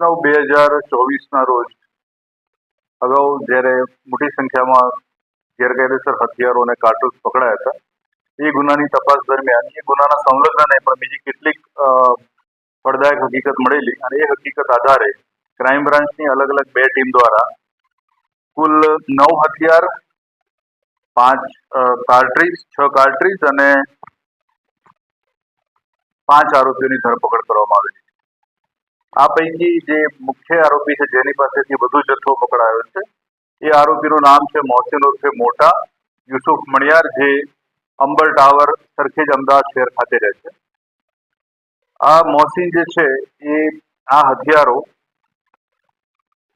નવ બે હજાર ચોવીસના રોજ અગાઉ જ્યારે મોટી સંખ્યામાં ગેરકાયદેસર હથિયારો અને કારતૂસ પકડાયા હતા, એ ગુનાની તપાસ દરમિયાન, એ ગુનાના સંલગ્ન નહીં પણ બીજી કેટલીક પડદાયક હકીકત મળેલી અને એ હકીકત આધારે ક્રાઇમ બ્રાન્ચની અલગ અલગ બે ટીમ દ્વારા કુલ નવ હથિયાર, પાંચ કાર્ટ્રીજ છ કાર્ટ્રીજ અને પાંચ આરોપીઓની ધરપકડ કરવામાં આવેલી આ પૈકી જે મુખ્ય આરોપી છે જેની પાસેથી બધો જથ્થો પકડાયો છે, એ આરોપીનું નામ છે મોહસિન ઉર્ફે મોટા યુસુફ મણિયાર, જે અંબર ટાવર સરખેજ અમદાવાદ શહેર ખાતે રહે છે. આ મોહસિન જે છે, એ આ હથિયારો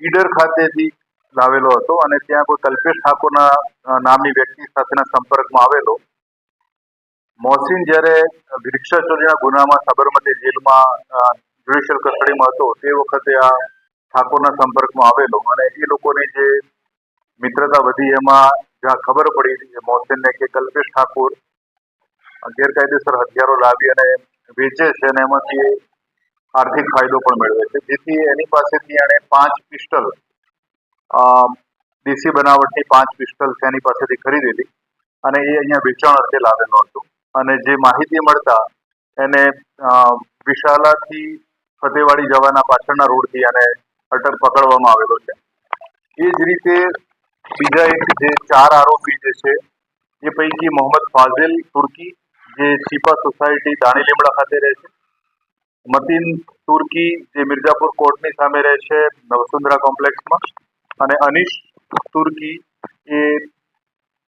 ઈડર ખાતેથી લાવેલો હતો અને ત્યાં કોઈ કલ્પેશ ઠાકોરના નામની વ્યક્તિ સાથેના સંપર્કમાં આવેલો. મોહસિન જ્યારે રિક્ષા ગુનામાં સાબરમતી જેલમાં જ્યુડિશિયલ કસ્ટડીમાં હતો, તે વખતે આ ઠાકોરના સંપર્કમાં આવેલો અને એ લોકોની જે મિત્રતા વધી એમાં જ્યાં ખબર પડી કે મોહસિનને કે કલ્પેશ ઠાકોર ગેરકાયદેસર હથિયારો લાવી અને વેચે છે અને એમાંથી આર્થિક ફાયદો પણ મેળવે છે. જેથી એની પાસેથી એણે પાંચ પિસ્ટલ દેશી બનાવટની પાંચ પિસ્ટલ એની પાસેથી ખરીદેલી અને એ અહીંયા વેચાણ અર્થે લાવેલો હતો. અને જે માહિતી મળતા એને વિશાલાથી ફતેવાડી જવાના પાછળના રોડથી અને અટક પકડવામાં આવેલો છે. એ જ રીતે બીજા એક જે ચાર આરોપી જે છે, એ પૈકી મોહમ્મદ ફાઝિલ તુર્કી, જે છીપા સોસાયટી દાણી લીમડા ખાતે રહે છે. મતીન તુર્કી જે મિર્જાપુર કોર્ટની સામે રહે છે, નવસુંદરા કોમ્પ્લેક્સમાં. અને અનીશ તુર્કી એ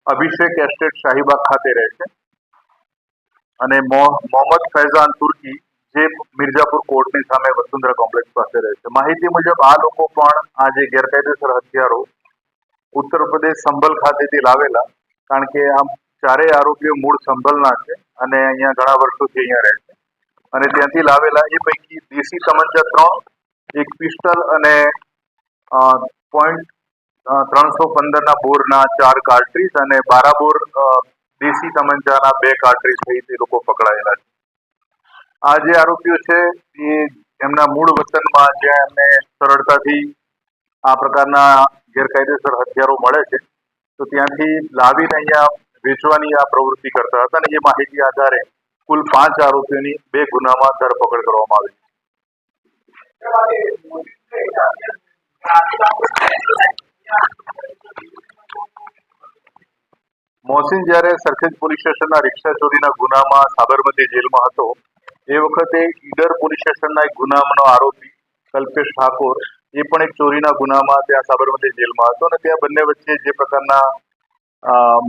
અભિષેક એસ્ટેટ શાહીબાગ ખાતે રહે છે. અને મોહમ્મદ ફૈઝાન તુર્કી જે મિર્જાપુર કોર્ટની સામે વસુંધરા કોમ્પ્લેક્સ પાસે રહે છે. માહિતી મુજબ આ લોકો પણ આ જે ગેરકાયદેસર હથિયારો ઉત્તર પ્રદેશ સંભલ ખાતેથી લાવેલા કારણ કે આમ ચારેય આરોપીઓ મૂળ સંભલના છે અને અહીંયા ઘણા વર્ષોથી અહીંયા રહે છે. અને ત્યાંથી લાવેલા એ પૈકી દેશી તમંચા ત્રણ એક પિસ્ટલ અને પોઈન્ટ ત્રણસો પંદરના બોરના ચાર કાર્ટ્રીજ અને બારાબોર અ, દેશી તમંચાના બે કાર્ટ્રીજ સહિત એ લોકો પકડાયેલા છે. આ જે આરોપીઓ છે એ એમના મૂળ વતનમાં જ્યાં એમને સરળતાથી આ પ્રકારના ગેરકાયદેસર હથિયારો મળે છે, તો ત્યાંથી લાવીને અહીંયા વેચવાની આ પ્રવૃત્તિ કરતા હતા અને એ માહિતી આધારે કુલ પાંચ આરોપીઓની બે ગુનામાં ધરપકડ કરવામાં આવી. મોહસિન જ્યારે સરખેજ પોલીસ સ્ટેશનના રિક્ષા ચોરીના ગુનામાં સાબરમતી જેલમાં હતો એ વખતે ઈડર પોલીસ સ્ટેશનના એક ગુનાનો આરોપી કલ્પેશ ઠાકોર, એ પણ એક ચોરીના ગુનામાં ત્યાં સાબરમતી જેલમાં હતો અને ત્યાં બંને વચ્ચે જે પ્રકારના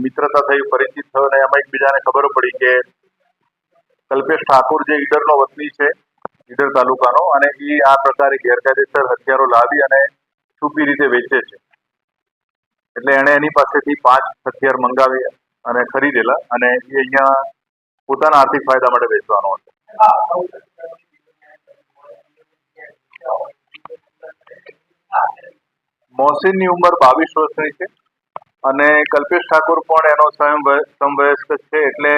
મિત્રતા થઈ, પરિચિત થયો અને એમાં એકબીજાને ખબર પડી કે કલ્પેશ ઠાકોર જે ઈડરનો વતની છે, ઈડર તાલુકાનો, અને એ આ પ્રકારે ગેરકાયદેસર હથિયારો લાવી અને છુપી રીતે વેચે છે. એટલે એણે એની પાસેથી પાંચ હથિયાર મંગાવી અને ખરીદેલા અને એ અહીંયા પોતાના આર્થિક ફાયદા માટે વેચવાનો હતો. મોહસિનની ઉંમર બાવીસ વર્ષની છે અને કલ્પેશ ઠાકોર પણ એનો સ્વયં વય- સમવયસ્ક છે એટલે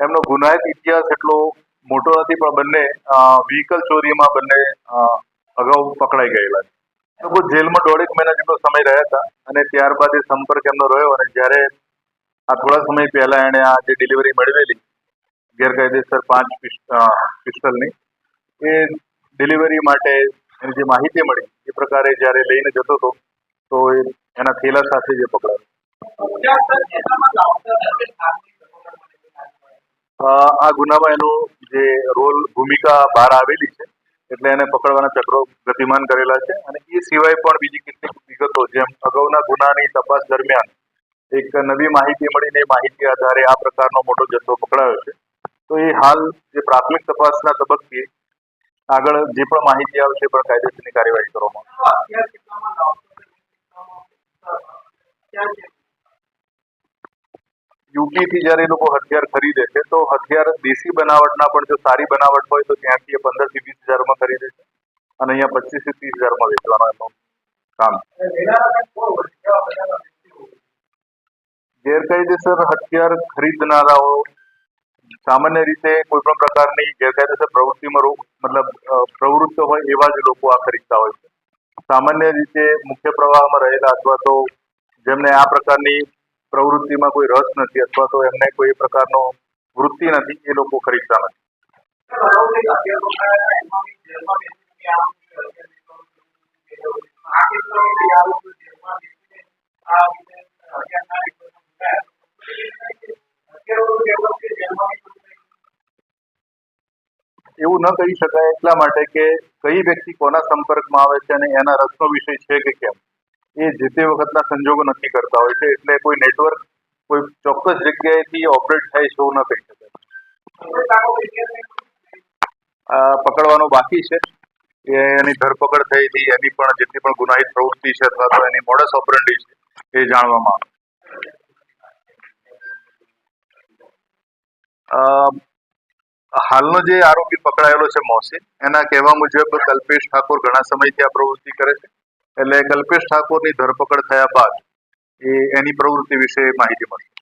એમનો ગુનાહિત ઇતિહાસ એટલો મોટો નથી, પણ બંને વ્હીકલ ચોરીમાં બંને અગાઉ પકડાઈ ગયેલા છે. લોકો જેલમાં દોઢેક મહિના જેટલો સમય રહ્યા હતા અને ત્યારબાદ એ સંપર્ક એમનો રહ્યો અને જ્યારે આ થોડા સમય પહેલા એણે આ જે ડિલિવરી મેળવેલી ગેરકાયદેસર પાંચ પિસ્ટલની. એ ડિલિવરી માટે એની જે માહિતી મળી, એ પ્રકારે જ્યારે લઈને જતો હતો, તો એના થેલા સાથે જે પકડાયો. આ ગુનામાં એનો જે રોલ, ભૂમિકા બહાર આવેલી છે, એટલે એને પકડવાના ચક્રો ગતિમાન કરેલા છે, અને એ સિવાય પણ બીજી કેટલીક વિગતો, જેમ અગાઉના ગુનાની તપાસ દરમિયાન એક નવી માહિતી મળીને એ માહિતી આધારે આ પ્રકારનો મોટો જથ્થો પકડાયો છે. તો એ હાલ જે પ્રાથમિક તપાસના તબક્કે આગળ જે પણ માહિતી આવશે એ પણ કાયદેસરની કાર્યવાહી કરવામાં યુપીથી યુપી થી જ્યારે એ લોકો હથિયાર ખરીદે છે તો હથિયાર દેશી બનાવટના પણ જો સારી બનાવટ હોય તો ત્યાંથી એ પંદરથી વીસ હજારમાં ખરીદે છે અને અહીંયા પચીસથી ત્રીસ હજારમાં વેચવાનો એમનું કામ ગેરકાયદેસર હથિયાર ખરીદનારાઓ સામાન્ય રીતે કોઈ પણ પ્રકારની ગેરકાયદેસર પ્રવૃત્તિમાં મતલબ પ્રવૃત્ત હોય એવા જ લોકો આ ખરીદતા હોય છે. સામાન્ય રીતે મુખ્ય પ્રવાહમાં રહેલા અથવા તો જેમને આ પ્રકારની પ્રવૃત્તિમાં કોઈ રસ નથી અથવા તો એમને કોઈ પ્રકારનો વૃત્તિ નથી, એ લોકો ખરીદતા નથી. એવું ન કહી શકાય એટલા માટે કે કઈ વ્યક્તિ કોના સંપર્કમાં આવે છે અને એના રસનો વિષય છે કે કેમ? એ જે તે વખતના સંજોગો નક્કી કરતા હોય છે, એટલે કોઈ નેટવર્ક કોઈ ચોક્કસ જગ્યાએથી ઓપરેટ થાય છે એવું ન કહી શકાય. પકડવાનો બાકી છે. એની ધરપકડ થઈ હતી, એની પણ જેટલી પણ ગુનાહિત પ્રવૃત્તિ છે અથવા તો એની મોડસ ઓપરન્ડી છે, એ જાણવામાં આવે. હાલનો જે આરોપી પકડાયેલો છે મોહસિન, એના કહેવા મુજબ કલ્પેશ ઠાકોર ઘણા સમયથી આ પ્રવૃત્તિ કરે છે. એટલે કલ્પેશ ઠાકોરની ધરપકડ થયા બાદ એ એની પ્રવૃત્તિ વિશે માહિતી મળશે.